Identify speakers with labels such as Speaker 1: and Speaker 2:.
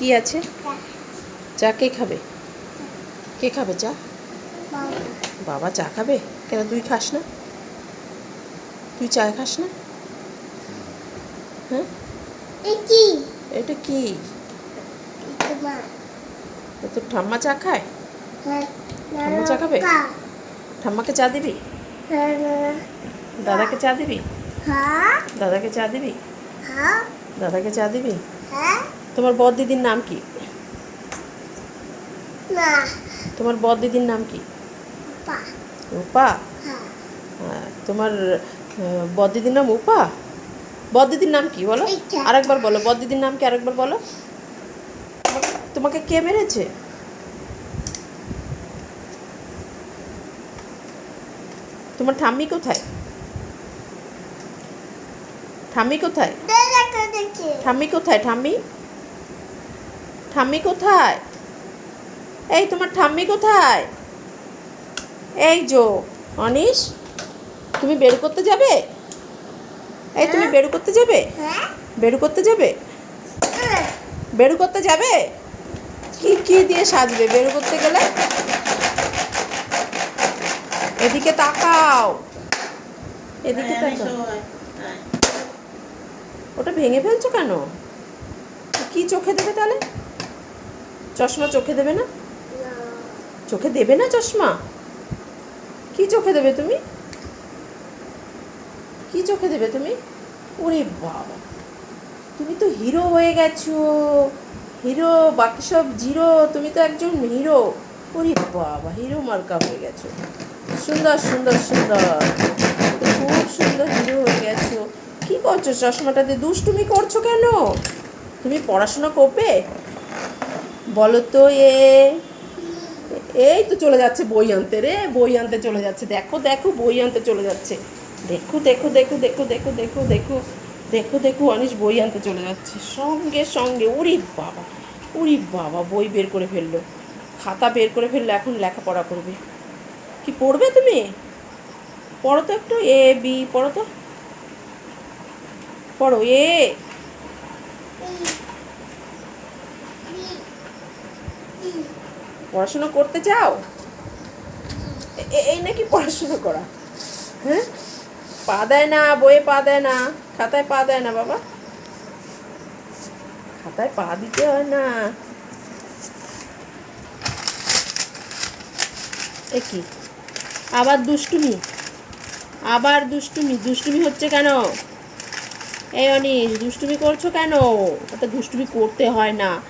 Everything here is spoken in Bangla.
Speaker 1: কি আছে? চা কে খাবে? কে খাবে চা? বাবা চা খাবে? কেন তুই খাস না? তুই চা খাস না? হ্যাঁ?
Speaker 2: এটা
Speaker 1: কি? তোর ঠাম্মা চা খায়?
Speaker 2: হ্যাঁ।
Speaker 1: ঠাম্মা চা খাবে? ঠাম্মাকে চা দিবি? দাদাকে চা দিবি?
Speaker 2: হ্যাঁ।
Speaker 1: দাদাকে চা দিবি?
Speaker 2: হ্যাঁ।
Speaker 1: দাদাকে চা দিবি?
Speaker 2: হ্যাঁ
Speaker 1: তোমার বর দিদির নাম কি?
Speaker 2: না
Speaker 1: তোমার বর দিদির নাম কি?
Speaker 2: পা
Speaker 1: রূপা
Speaker 2: হ্যাঁ।
Speaker 1: তোমার বর দিদির নাম উপা? বর দিদির নাম কি বলো? আরেকবার বলো বর দিদির নাম কি আরেকবার বলো? তোমাকে কে মেরেছে? তোমার ঠাম্মি কোথায়? ঠাম্মি কোথায়? ঠাম্মি কোথায় ঠাম্মি? ঠাম্মি কোথায়? এই তোমার ঠাম্মি কোথায়? এই যো অনিশ তুমি বের করতে যাবে? এই তুমি বের করতে যাবে?
Speaker 2: হ্যাঁ।
Speaker 1: বের করতে যাবে? বের করতে যাবে? কি কি দিয়ে সাজবে? বের করতে গেলে? এদিকে তাকাও। এদিকে তাকাও। ওটা ভেঙে ফেলছো কেন? কি চোখে দেবে তাহলে? চশমা চোখে দেবে না? চোখে দেবে না চশমা? কি চোখে দেবে তুমি? কি চোখে দেবে তুমি? ওরে বাবা। তুমি তো হিরো হয়ে গেছো। হিরো, বাকি সব জিরো। তুমি তো একজন হিরো। ওরে বাবা, হিরো মার্কা হয়ে গেছো। সুন্দর সুন্দর সুন্দর। খুব সুন্দর হিরো হয়ে গেছো। কি করছ? চশমাটাতে দুষ্টুমি করছ কেন? তুমি পড়াশোনা করবে? বলো তো এ এই তো চলে যাচ্ছে বই আনতে রে, বই আনতে চলে যাচ্ছে। দেখো দেখো, বই আনতে চলে যাচ্ছে। দেখো দেখো দেখো দেখো দেখো দেখো দেখো দেখো দেখো, অনিশ বই আনতে চলে যাচ্ছে। সঙ্গে সঙ্গে উরি বাবা উরি বাবা, বই বের করে ফেলল। খাতা বের করে ফেলল, এখন লেখাপড়া করবে। কি পড়বে তুমি? পড়ো তো একটু, এ, বি, পড়ো তো। পড়ো, এ। পড়াশোনা করতে চাও? এই নাকি পড়াশোনা করা? হ্যাঁ? পা দেয় না, বইয়ে পা দেয় না, খাতায় পা দেয় না বাবা। খাতায় পা দিতে হয় না। কি? আবার দুষ্টুমি। আবার দুষ্টুমি। দুষ্টুমি হচ্ছে কেন? এই অনিশ, দুষ্টুমি করছ কেন? ওটা দুষ্টুমি করতে হয় না।